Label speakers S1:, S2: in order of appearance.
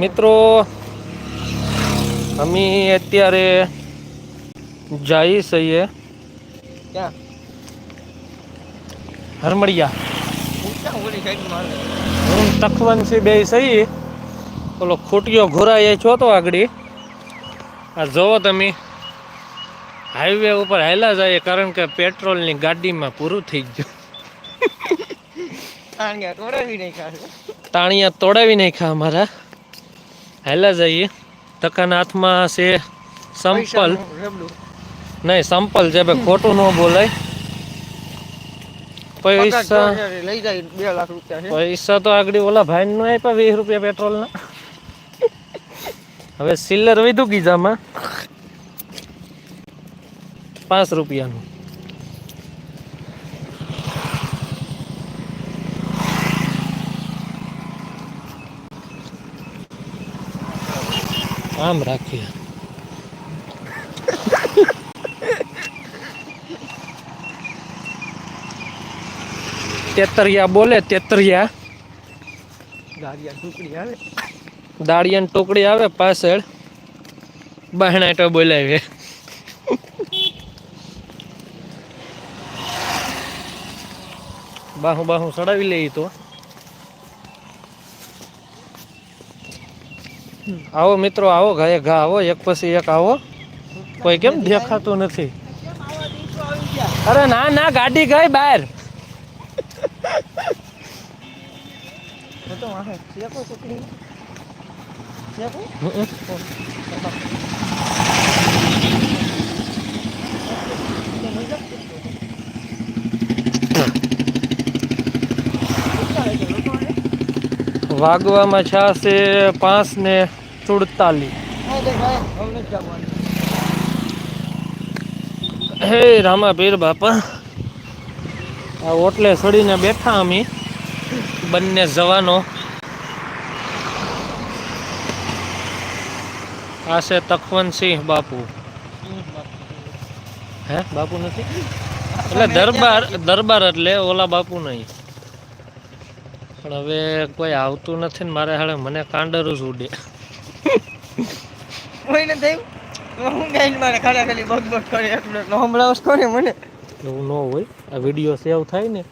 S1: મિત્રો અમે અત્યારે જઈ છીએ
S2: ક્યાં?
S1: હરમડિયા
S2: હાલે?
S1: હું તખવંશી બે સહી. ઓલો ખોટિયો ઘોરાય છો તો આગળ. આ જોવો તમે. હાઈવે ઉપર હાયલા જાય કારણ કે પેટ્રોલની ગાડીમાં પૂરું થઈ ગયું.
S2: કે તોડાવી નહીં ખા
S1: તાણિયા તોડાવી નાખ્યા અમારા. હાયલા જઈએ. તકાના હાથમાં છે સંપલ. નહીં સંપલ છે ભાઈ ખોટું ન બોલાય. પૈસા
S2: લઈ જાય બે લાખ રૂપિયા
S1: પૈસા તો આગળ ઓલા ભાઈ નો આપ્યા વીસ રૂપિયા પેટ્રોલ ના હવે સિલ્લર વધુ કીધામાં પાંચ રૂપિયાનું. આમ રાખીએ તેતરિયા બોલે તેતરિયા
S2: ગાડિયા ટુકડી આવે
S1: દાળિયાની ટુકડી આવે પાછળ. બહેણાટો બોલાવે બાહુ બાહુ ચડાવી લઈએ તો. આવો મિત્રો આવો ઘાએ ઘા આવો એક પછી એક આવો. કોઈ કેમ દેખાતું નથી. અરે ના ના ગાડી ગઈ બહાર.
S2: તો વાહે. શેકો ટુકડી શેકો?
S1: વાગવામાં છે પાંચ ને સુડતાલીસ.
S2: હા
S1: રામા પીર બાપા. આ ઓટલે સડીને બેઠા અમે, બંને જવાનો. આ છે તખવંતસિંહ બાપુ. હે, બાપુ નથી? એટલે દરબાર દરબાર એટલે ઓલા બાપુ નહીં. પણ હવે કોઈ આવતું નથી ને મારે હાડે મને કાંડરું જ ઉડે.
S2: કોઈને થયું હું ગઈને મારે ખાડા ખાલી બગ બગ કરે હમણાં કોને મને.
S1: એવું ન હોય. આ વીડિયો સેવ થાય ને.